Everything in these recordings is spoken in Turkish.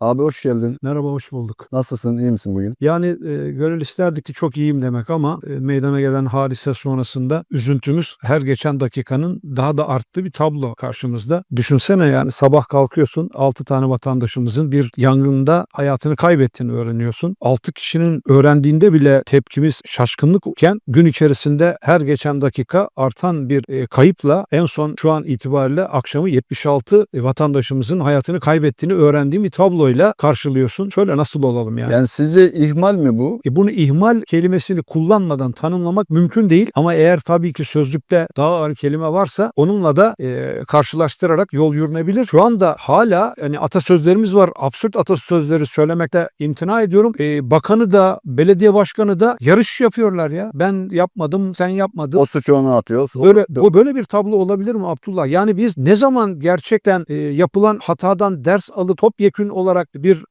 Abi hoş geldin. Merhaba, hoş bulduk. Nasılsın? İyi misin bugün? Yani e, gönül isterdik ki çok iyiyim demek ama e, meydana gelen hadise sonrasında üzüntümüz her geçen dakikanın daha da arttığı bir tablo karşımızda. Düşünsene yani sabah kalkıyorsun 6 tane vatandaşımızın bir yangında hayatını kaybettiğini öğreniyorsun. 6 kişinin öğrendiğinde bile tepkimiz şaşkınlık iken gün içerisinde her geçen dakika artan bir e, kayıpla en son şu an itibariyle akşamı 76 vatandaşımızın hayatını kaybettiğini öğrendiğim bir tabloyla karşılıyorsun. Şöyle nasıl olalım yani? Yani sizce ihmal mi bu? E bunu ihmal kelimesini kullanmadan tanımlamak mümkün değil ama eğer tabii ki sözlükte daha ağır kelime varsa onunla da e, karşılaştırarak yol yürünebilir. Şu anda hala hani atasözlerimiz var. Absürt atasözleri söylemekte imtina ediyorum. E, bakanı da belediye başkanı da yarış yapıyorlar ya. Ben yapmadım, sen yapmadın. O suçu ona atıyor. Böyle, bu böyle bir tablo olabilir mi Abdullah? Yani biz ne zaman gerçekten e, yapılan hatadan ders alıp topyekün olarak bir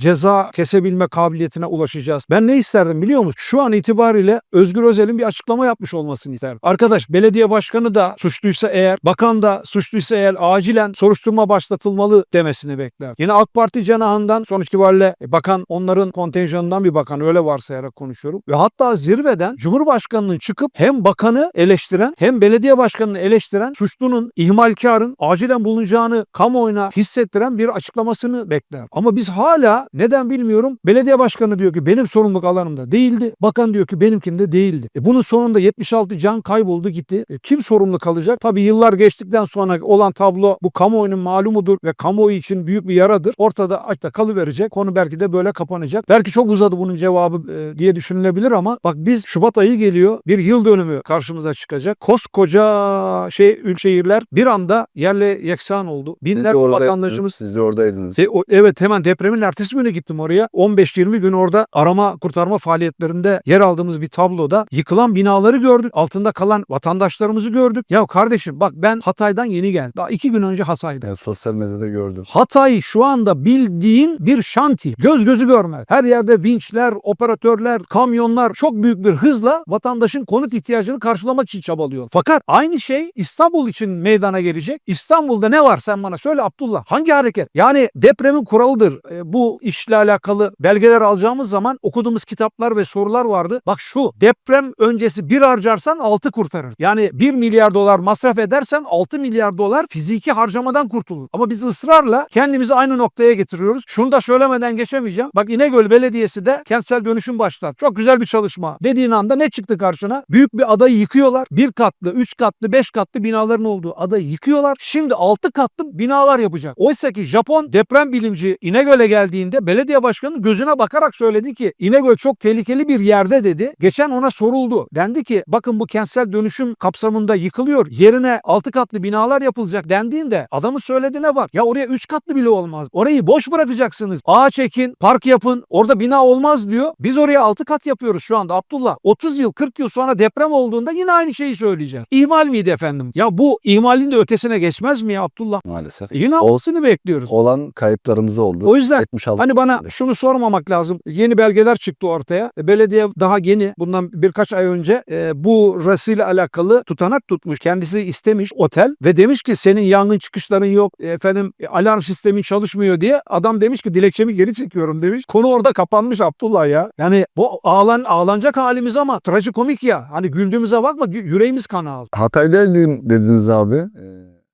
ceza kesebilme kabiliyetine ulaşacağız. Ben ne isterdim biliyor musun? Şu an itibariyle Özgür Özel'in bir açıklama yapmış olmasını isterdim. Arkadaş belediye başkanı da suçluysa eğer, bakan da suçluysa eğer acilen soruşturma başlatılmalı demesini bekler. Yine AK Parti cenahından sonuç itibariyle e, bakan onların kontenjanından bir bakan öyle varsayarak konuşuyorum. Ve hatta zirveden Cumhurbaşkanı'nın çıkıp hem bakanı eleştiren hem belediye başkanını eleştiren suçlunun, ihmalkarın acilen bulunacağını kamuoyuna hissettiren bir açıklamasını bekler. Ama biz hala neden bilmiyorum. Belediye başkanı diyor ki benim sorumluluk alanımda değildi. Bakan diyor ki benimkinde değildi. E bunun sonunda 76 can kayboldu gitti. E kim sorumlu kalacak? Tabii yıllar geçtikten sonra olan tablo bu kamuoyunun malumudur ve kamuoyu için büyük bir yaradır. Ortada açta kalıverecek. Konu belki de böyle kapanacak. Belki çok uzadı bunun cevabı e, diye düşünülebilir ama bak biz Şubat ayı geliyor. Bir yıl dönümü karşımıza çıkacak. Koskoca şey şehirler bir anda yerle yeksan oldu. Binler vatandaşımız Siz de oradaydınız. e, o- evet hemen depremin ertesi günü gittim oraya. 15-20 gün orada arama kurtarma faaliyetlerinde yer aldığımız bir tabloda yıkılan binaları gördük. Altında kalan vatandaşlarımızı gördük. Ya kardeşim bak ben Hatay'dan yeni geldim. Daha iki gün önce Hatay'da. Yani sosyal medyada gördüm. Hatay şu anda bildiğin bir şanti. Göz gözü görmez. Her yerde vinçler, operatörler, kamyonlar çok büyük bir hızla vatandaşın konut ihtiyacını karşılamak için çabalıyor. Fakat aynı şey İstanbul için meydana gelecek. İstanbul'da ne var sen bana söyle Abdullah. Hangi hareket? Yani depremin kuralıdır. E, bu işle alakalı belgeler alacağımız zaman okuduğumuz kitaplar ve sorular vardı. Bak şu deprem öncesi bir harcarsan altı kurtarır. Yani 1 milyar dolar masraf edersen 6 milyar dolar fiziki harcamadan kurtulur. Ama biz ısrarla kendimizi aynı noktaya getiriyoruz. Şunu da söylemeden geçemeyeceğim. Bak İnegöl Belediyesi de kentsel dönüşüm başlar. Çok güzel bir çalışma. Dediğin anda ne çıktı karşına? Büyük bir adayı yıkıyorlar. Bir katlı, üç katlı, beş katlı binaların olduğu adayı yıkıyorlar. Şimdi altı katlı binalar yapacak. Oysa ki Japon deprem bilimci İnegöl'e geldiğinde belediye başkanı gözüne bakarak söyledi ki İnegöl çok tehlikeli bir yerde dedi. Geçen ona soruldu. Dendi ki bakın bu kentsel dönüşüm kapsamında yıkılıyor. Yerine altı katlı binalar yapılacak dendiğinde adamın söylediğine bak. Ya oraya üç katlı bile olmaz. Orayı boş bırakacaksınız. Ağaç ekin, park yapın. Orada bina olmaz diyor. Biz oraya altı kat yapıyoruz şu anda Abdullah. 30 yıl 40 yıl sonra deprem olduğunda yine aynı şeyi söyleyeceğiz. İhmal miydi efendim? Ya bu ihmalin de ötesine geçmez mi ya Abdullah? Maalesef. E Yine aynısını bekliyoruz. Olan kayıplarımız oldu. O yüzden 76. Hani bana şunu sormamak lazım. Yeni belgeler çıktı ortaya. E, Belediye daha yeni bundan birkaç ay önce e, bu rasıyla alakalı tutanak tutmuş. Kendisi istemiş otel ve demiş ki senin yangın çıkışların yok. e, Efendim e, alarm sistemin çalışmıyor diye. Adam demiş ki dilekçemi geri çekiyorum demiş. Konu orada kapanmış Abdullah ya. Yani bu ağlan ağlanacak halimiz ama trajikomik ya. Hani güldüğümüze bakma yüreğimiz kan ağzı. Hatay'daydım dediniz abi. Ee,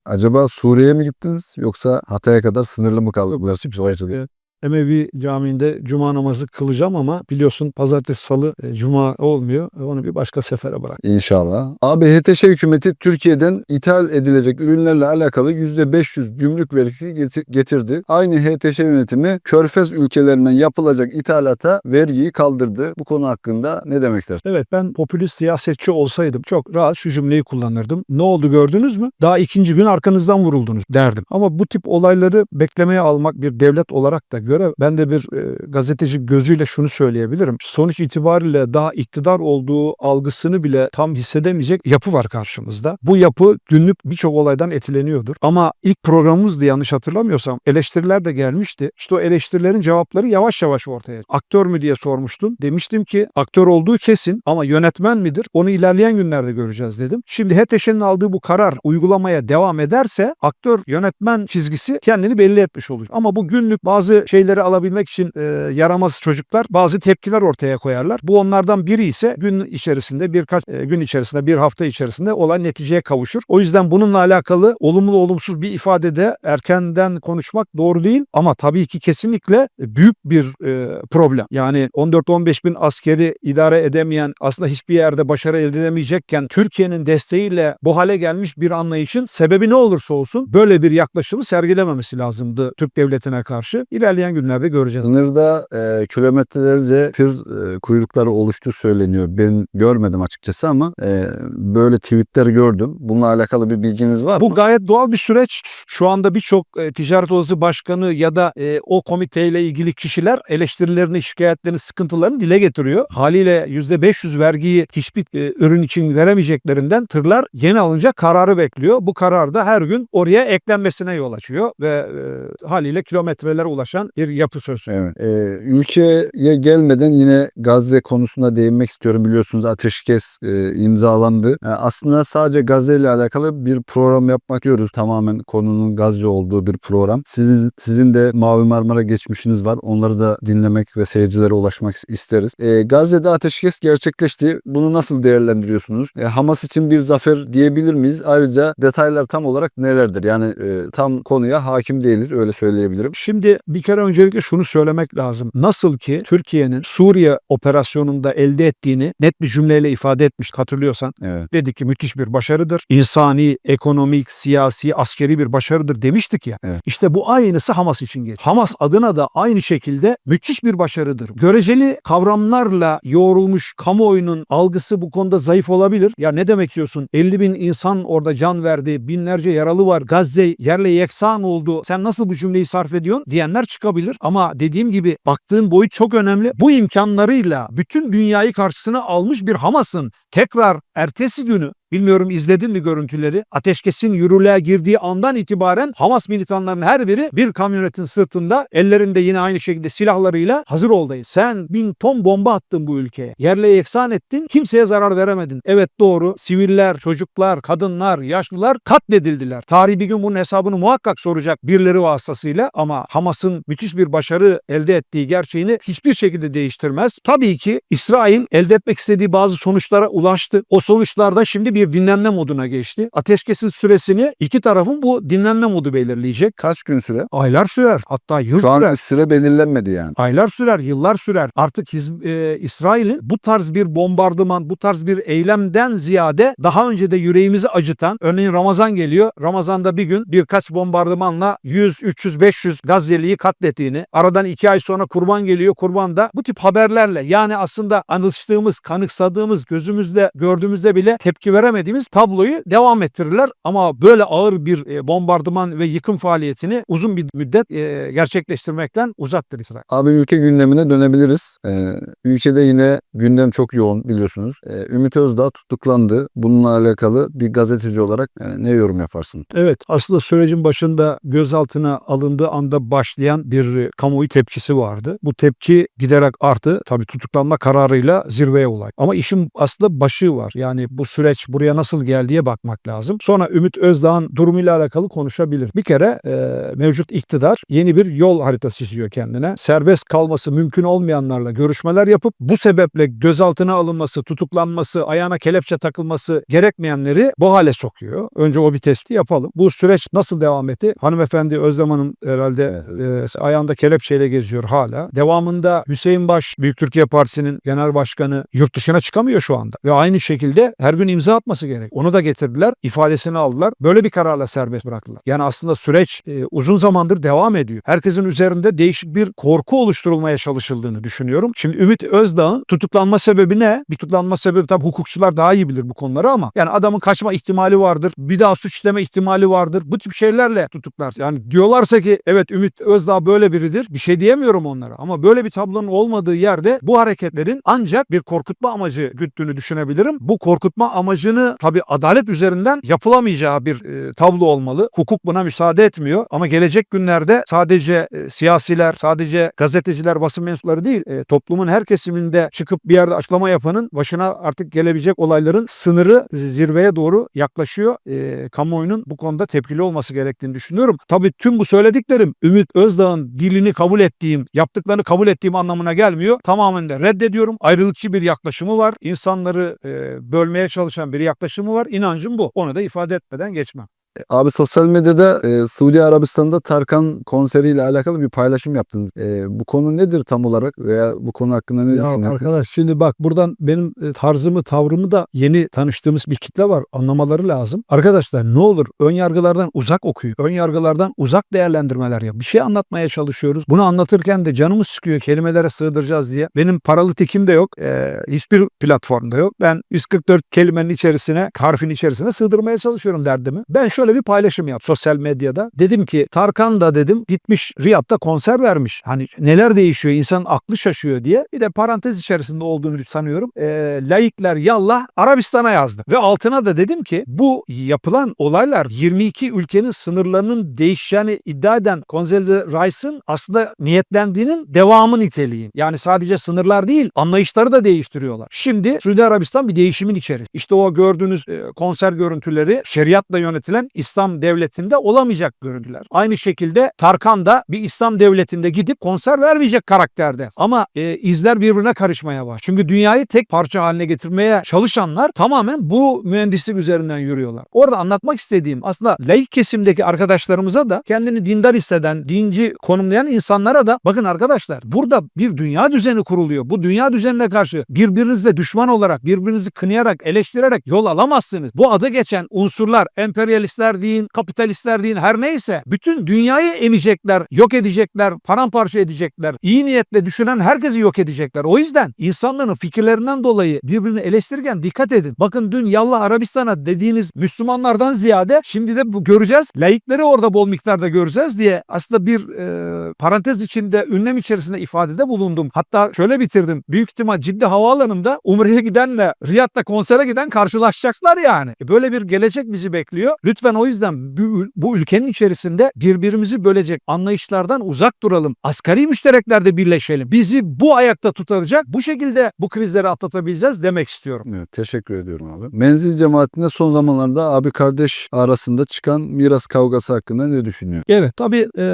acaba Suriye'ye mi gittiniz yoksa Hatay'a kadar sınırlı mı kaldı? Burası bir soru. Evet. Emevi Camii'nde cuma namazı kılacağım ama biliyorsun pazartesi salı e, cuma olmuyor. E, Onu bir başka sefere bırak. İnşallah. Abi HTŞ hükümeti Türkiye'den ithal edilecek ürünlerle alakalı %500 gümrük vergisi geti- getirdi. Aynı HTŞ yönetimi Körfez ülkelerinden yapılacak ithalata vergiyi kaldırdı. Bu konu hakkında ne demek istersin? Evet ben popülist siyasetçi olsaydım çok rahat şu cümleyi kullanırdım. Ne oldu gördünüz mü? Daha ikinci gün arkanızdan vuruldunuz derdim. Ama bu tip olayları beklemeye almak bir devlet olarak da görev. Ben de bir e, gazeteci gözüyle şunu söyleyebilirim. Sonuç itibariyle daha iktidar olduğu algısını bile tam hissedemeyecek yapı var karşımızda. Bu yapı günlük birçok olaydan etkileniyordur. Ama ilk programımızdı yanlış hatırlamıyorsam eleştiriler de gelmişti. İşte o eleştirilerin cevapları yavaş yavaş ortaya. Aktör mü diye sormuştun. Demiştim ki aktör olduğu kesin ama yönetmen midir? Onu ilerleyen günlerde göreceğiz dedim. Şimdi HTŞ'nin aldığı bu karar uygulamaya devam ederse aktör yönetmen çizgisi kendini belli etmiş olur. Ama bu günlük bazı şeyler şeyleri alabilmek için e, yaramaz çocuklar bazı tepkiler ortaya koyarlar. Bu onlardan biri ise gün içerisinde birkaç e, gün içerisinde bir hafta içerisinde olan neticeye kavuşur. O yüzden bununla alakalı olumlu olumsuz bir ifadede erkenden konuşmak doğru değil ama tabii ki kesinlikle büyük bir e, problem. Yani 14-15 bin askeri idare edemeyen aslında hiçbir yerde başarı elde edemeyecekken Türkiye'nin desteğiyle bu hale gelmiş bir anlayışın sebebi ne olursa olsun böyle bir yaklaşımı sergilememesi lazımdı Türk devletine karşı. İlerleyen günlerde göreceğiz. Sınırda e, kilometrelerce tır e, kuyrukları oluştu söyleniyor. Ben görmedim açıkçası ama e, böyle tweetler gördüm. Bununla alakalı bir bilginiz var mı? Bu gayet doğal bir süreç. Şu anda birçok e, ticaret odası başkanı ya da e, o komiteyle ilgili kişiler eleştirilerini, şikayetlerini, sıkıntılarını dile getiriyor. Haliyle %500 vergiyi hiçbir e, ürün için veremeyeceklerinden tırlar yeni alınacak kararı bekliyor. Bu karar da her gün oraya eklenmesine yol açıyor ve e, haliyle kilometrelere ulaşan bir yapı söz. Evet. Ee, ülkeye gelmeden yine Gazze konusuna değinmek istiyorum. Biliyorsunuz ateşkes e, imzalandı. E, aslında sadece Gazze ile alakalı bir program yapmak istiyoruz. Tamamen konunun Gazze olduğu bir program. Sizin, sizin de Mavi Marmara geçmişiniz var. Onları da dinlemek ve seyircilere ulaşmak isteriz. E, Gazze'de ateşkes gerçekleşti. Bunu nasıl değerlendiriyorsunuz? E, Hamas için bir zafer diyebilir miyiz? Ayrıca detaylar tam olarak nelerdir? Yani e, tam konuya hakim değiliz öyle söyleyebilirim. Şimdi bir kere öncelikle şunu söylemek lazım. Nasıl ki Türkiye'nin Suriye operasyonunda elde ettiğini net bir cümleyle ifade etmiş hatırlıyorsan. Evet. Dedi ki müthiş bir başarıdır. İnsani, ekonomik, siyasi, askeri bir başarıdır demiştik ya. Evet. İşte bu aynısı Hamas için geçti. Hamas adına da aynı şekilde müthiş bir başarıdır. Göreceli kavramlarla yoğrulmuş kamuoyunun algısı bu konuda zayıf olabilir. Ya ne demek istiyorsun? 50 bin insan orada can verdi. Binlerce yaralı var. Gazze yerle yeksan oldu. Sen nasıl bu cümleyi sarf ediyorsun? Diyenler çıkabilir. Ama dediğim gibi baktığın boyut çok önemli. Bu imkanlarıyla bütün dünyayı karşısına almış bir Hamas'ın tekrar ertesi günü Bilmiyorum izledin mi görüntüleri? Ateşkesin yürürlüğe girdiği andan itibaren Hamas militanlarının her biri bir kamyonetin sırtında ellerinde yine aynı şekilde silahlarıyla hazır oldayız. Sen bin ton bomba attın bu ülkeye. Yerle yeksan ettin. Kimseye zarar veremedin. Evet doğru. Siviller, çocuklar, kadınlar, yaşlılar katledildiler. Tarih bir gün bunun hesabını muhakkak soracak birileri vasıtasıyla ama Hamas'ın müthiş bir başarı elde ettiği gerçeğini hiçbir şekilde değiştirmez. Tabii ki İsrail elde etmek istediği bazı sonuçlara ulaştı. O sonuçlarda şimdi bir dinlenme moduna geçti. Ateşkesin süresini iki tarafın bu dinlenme modu belirleyecek. Kaç gün süre? Aylar sürer. Hatta yıl Şu an sürer. süre belirlenmedi yani. Aylar sürer, yıllar sürer. Artık Hizb- e, İsrail'in bu tarz bir bombardıman, bu tarz bir eylemden ziyade daha önce de yüreğimizi acıtan, örneğin Ramazan geliyor. Ramazan'da bir gün birkaç bombardımanla 100, 300, 500 Gazze'liyi katlettiğini, aradan iki ay sonra kurban geliyor. Kurban da bu tip haberlerle yani aslında anılıştığımız, kanıksadığımız, gözümüzde gördüğümüzde bile tepki veremediğimiz tabloyu devam ettirirler. Ama böyle ağır bir e, bombardıman ve yıkım faaliyetini uzun bir müddet e, gerçekleştirmekten uzaktır İsrail. Abi ülke gündemine dönebiliriz. Ee, ülkede yine gündem çok yoğun biliyorsunuz. Ee, Ümit Özdağ tutuklandı. Bununla alakalı bir gazeteci olarak yani ne yorum yaparsın? Evet aslında sürecin başında gözaltına alındığı anda başlayan bir e, kamuoyu tepkisi vardı. Bu tepki giderek arttı. Tabii tutuklanma kararıyla zirveye ulay. Ama işin aslında başı var. Yani bu süreç buraya nasıl geldiye bakmak lazım. Sonra Ümit Özdağ'ın durumuyla alakalı konuşabilir. Bir kere e, mevcut iktidar yeni bir yol haritası çiziyor kendine. Serbest kalması mümkün olmayanlarla görüşmeler yapıp bu sebeple gözaltına alınması, tutuklanması, ayağına kelepçe takılması gerekmeyenleri bu hale sokuyor. Önce o bir testi yapalım. Bu süreç nasıl devam etti? Hanımefendi Özlem Hanım herhalde e, ayağında kelepçeyle geziyor hala. Devamında Hüseyin Baş Büyük Türkiye Partisi'nin genel başkanı yurt dışına çıkamıyor şu anda. Ve aynı şekilde her gün imza atması gerek. Onu da getirdiler, ifadesini aldılar. Böyle bir kararla serbest bıraktılar. Yani aslında süreç e, uzun zamandır devam ediyor. Herkesin üzerinde değişik bir korku oluşturulmaya çalışıldığını düşünüyorum. Şimdi Ümit Özdağ'ın tutuklanma sebebi ne? Bir tutuklanma sebebi tabii hukukçular daha iyi bilir bu konuları ama yani adamın kaçma ihtimali vardır. Bir daha suç işleme ihtimali vardır. Bu tip şeylerle tutuklar. Yani diyorlarsa ki evet Ümit Özdağ böyle biridir. Bir şey diyemiyorum onlara. Ama böyle bir tablonun olmadığı yerde bu hareketlerin ancak bir korkutma amacı güttüğünü düşünebilirim. Bu korkutma amacını mantığını tabi adalet üzerinden yapılamayacağı bir e, tablo olmalı. Hukuk buna müsaade etmiyor ama gelecek günlerde sadece e, siyasiler, sadece gazeteciler, basın mensupları değil e, toplumun her kesiminde çıkıp bir yerde açıklama yapanın başına artık gelebilecek olayların sınırı zirveye doğru yaklaşıyor. E, kamuoyunun bu konuda tepkili olması gerektiğini düşünüyorum. Tabii tüm bu söylediklerim Ümit Özdağ'ın dilini kabul ettiğim, yaptıklarını kabul ettiğim anlamına gelmiyor. Tamamen de reddediyorum. Ayrılıkçı bir yaklaşımı var. İnsanları e, bölmeye çalışan bir yaklaşımı var. İnancım bu. Onu da ifade etmeden geçmem. Abi sosyal medyada e, Suudi Arabistan'da Tarkan konseriyle alakalı bir paylaşım yaptınız. E, bu konu nedir tam olarak veya bu konu hakkında ne Ya düşünüyorsun? arkadaş şimdi bak buradan benim e, tarzımı, tavrımı da yeni tanıştığımız bir kitle var. Anlamaları lazım. Arkadaşlar ne olur ön yargılardan uzak okuyun. Ön yargılardan uzak değerlendirmeler yap. Bir şey anlatmaya çalışıyoruz. Bunu anlatırken de canımız sıkıyor kelimelere sığdıracağız diye. Benim paralı tikim de yok. E, hiçbir platformda yok. Ben 144 kelimenin içerisine, harfin içerisine sığdırmaya çalışıyorum derdimi. Ben şöyle bir paylaşım yap sosyal medyada. Dedim ki Tarkan da dedim gitmiş Riyad'da konser vermiş. Hani neler değişiyor insanın aklı şaşıyor diye. Bir de parantez içerisinde olduğunu sanıyorum. E, laikler yallah Arabistan'a yazdı. Ve altına da dedim ki bu yapılan olaylar 22 ülkenin sınırlarının değişeceğini iddia eden Condoleezza Rice'ın aslında niyetlendiğinin devamı niteliğin. Yani sadece sınırlar değil anlayışları da değiştiriyorlar. Şimdi Suudi Arabistan bir değişimin içerisinde. İşte o gördüğünüz konser görüntüleri şeriatla yönetilen İslam devletinde olamayacak görüntüler. Aynı şekilde Tarkan da bir İslam devletinde gidip konser vermeyecek karakterde. Ama e, izler birbirine karışmaya var. Çünkü dünyayı tek parça haline getirmeye çalışanlar tamamen bu mühendislik üzerinden yürüyorlar. Orada anlatmak istediğim aslında laik kesimdeki arkadaşlarımıza da kendini dindar hisseden, dinci konumlayan insanlara da bakın arkadaşlar burada bir dünya düzeni kuruluyor. Bu dünya düzenine karşı birbirinizle düşman olarak, birbirinizi kınayarak, eleştirerek yol alamazsınız. Bu adı geçen unsurlar, emperyalistler deyin, kapitalistler deyin her neyse bütün dünyayı emecekler, yok edecekler, paramparça edecekler. İyi niyetle düşünen herkesi yok edecekler. O yüzden insanların fikirlerinden dolayı birbirini eleştirirken dikkat edin. Bakın dün Yallah Arabistan'a dediğiniz Müslümanlardan ziyade şimdi de bu göreceğiz. Laikleri orada bol miktarda göreceğiz diye aslında bir e, parantez içinde ünlem içerisinde ifadede bulundum. Hatta şöyle bitirdim. Büyük ihtimal ciddi havaalanında Umre'ye gidenle Riyad'da konsere giden karşılaşacaklar yani. E, böyle bir gelecek bizi bekliyor. Lütfen o yüzden bu, bu ülkenin içerisinde birbirimizi bölecek anlayışlardan uzak duralım. Asgari müştereklerde birleşelim. Bizi bu ayakta tutacak. Bu şekilde bu krizleri atlatabileceğiz demek istiyorum. Evet, teşekkür ediyorum abi. Menzil cemaatinde son zamanlarda abi kardeş arasında çıkan miras kavgası hakkında ne düşünüyor? Evet tabii e,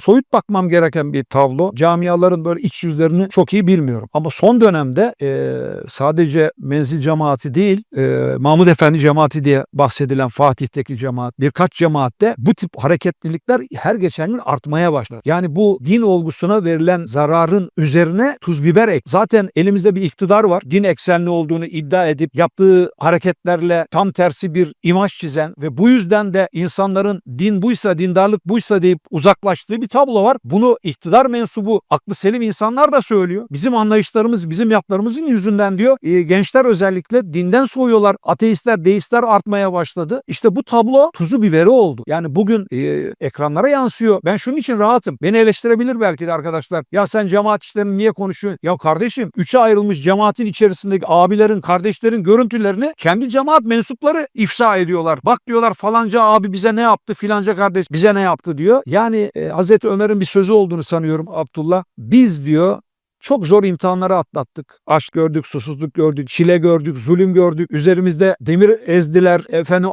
soyut bakmam gereken bir tablo. Camiaların böyle iç yüzlerini çok iyi bilmiyorum. Ama son dönemde e, sadece menzil cemaati değil e, Mahmud Efendi cemaati diye bahsedilen Fatih'teki cemaat birkaç cemaatte bu tip hareketlilikler her geçen gün artmaya başladı. Yani bu din olgusuna verilen zararın üzerine tuz biber ek. Zaten elimizde bir iktidar var. Din eksenli olduğunu iddia edip yaptığı hareketlerle tam tersi bir imaj çizen ve bu yüzden de insanların din buysa, dindarlık buysa deyip uzaklaştığı bir tablo var. Bunu iktidar mensubu, aklı selim insanlar da söylüyor. Bizim anlayışlarımız, bizim yaplarımızın yüzünden diyor. e, gençler özellikle dinden soğuyorlar. Ateistler, deistler artmaya başladı. İşte bu tablo tuzu biberi oldu. Yani bugün e, ekranlara yansıyor. Ben şunun için rahatım. Beni eleştirebilir belki de arkadaşlar. Ya sen cemaat işlerini niye konuşuyorsun? Ya kardeşim üçe ayrılmış cemaatin içerisindeki abilerin, kardeşlerin görüntülerini kendi cemaat mensupları ifşa ediyorlar. Bak diyorlar falanca abi bize ne yaptı, filanca kardeş bize ne yaptı diyor. Yani e, Hazreti Ömer'in bir sözü olduğunu sanıyorum Abdullah. Biz diyor çok zor imtihanları atlattık. Aşk gördük, susuzluk gördük, çile gördük, zulüm gördük. Üzerimizde demir ezdiler, efendim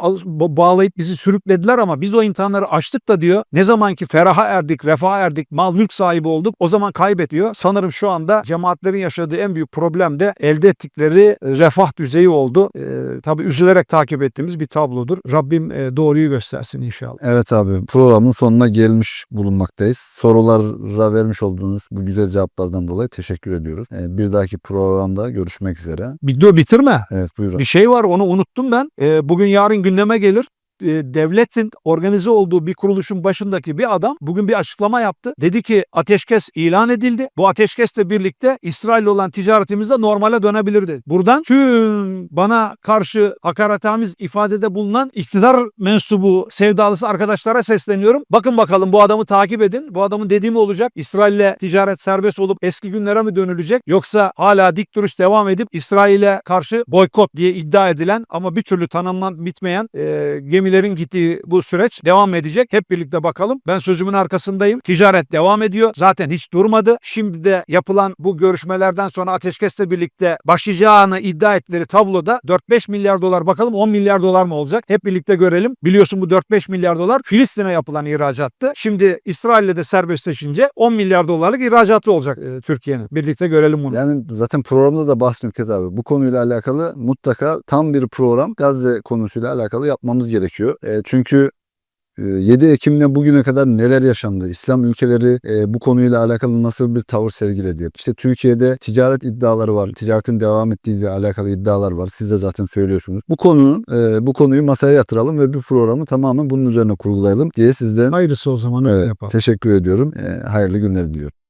bağlayıp bizi sürüklediler ama biz o imtihanları aştık da diyor. Ne zaman ki feraha erdik, refaha erdik, mal mülk sahibi olduk o zaman kaybediyor. Sanırım şu anda cemaatlerin yaşadığı en büyük problem de elde ettikleri e, refah düzeyi oldu. Ee, tabii üzülerek takip ettiğimiz bir tablodur. Rabbim e, doğruyu göstersin inşallah. Evet abi programın sonuna gelmiş bulunmaktayız. Sorulara vermiş olduğunuz bu güzel cevaplardan dolayı ediyoruz. Ee, bir dahaki programda görüşmek üzere. Bir dur bitirme. Evet buyurun. Bir şey var onu unuttum ben. Ee, bugün yarın gündeme gelir. E, devletin organize olduğu bir kuruluşun başındaki bir adam bugün bir açıklama yaptı. Dedi ki ateşkes ilan edildi. Bu ateşkesle birlikte İsrail olan ticaretimiz de normale dönebilir dedi. Buradan tüm bana karşı hakaretamiz ifadede bulunan iktidar mensubu sevdalısı arkadaşlara sesleniyorum. Bakın bakalım bu adamı takip edin. Bu adamın dediği mi olacak? İsrail'le ticaret serbest olup eski günlere mi dönülecek? Yoksa hala dik duruş devam edip İsrail'e karşı boykot diye iddia edilen ama bir türlü tanımlan bitmeyen e, gemilerin gittiği bu süreç devam edecek. Hep birlikte bakalım. Ben sözümün arkasındayım. Ticaret devam ediyor. Zaten hiç durmadı. Şimdi de yapılan bu görüşmelerden sonra ateşkesle birlikte başlayacağını iddia ettikleri tabloda 4-5 milyar dolar bakalım 10 milyar dolar mı olacak? Hep birlikte görelim. Biliyorsun bu 4-5 milyar dolar Filistin'e yapılan ihracattı. Şimdi İsrail'le de serbestleşince 10 milyar dolarlık ihracatı olacak e, Türkiye'nin. Birlikte görelim bunu. Yani zaten programda da bahsettim Kez abi. Bu konuyla alakalı mutlaka tam bir program Gazze konusuyla alakalı yapmamız gerekiyor. E, çünkü e, 7 Ekim'le bugüne kadar neler yaşandı? İslam ülkeleri e, bu konuyla alakalı nasıl bir tavır sergiledi? İşte Türkiye'de ticaret iddiaları var. Ticaretin devam ettiği ile alakalı iddialar var. Siz de zaten söylüyorsunuz. Bu konunun e, bu konuyu masaya yatıralım ve bir programı tamamen bunun üzerine kurgulayalım diye sizden Hayırlısı o zaman evet, yapalım. teşekkür ediyorum. E, hayırlı günler diliyorum.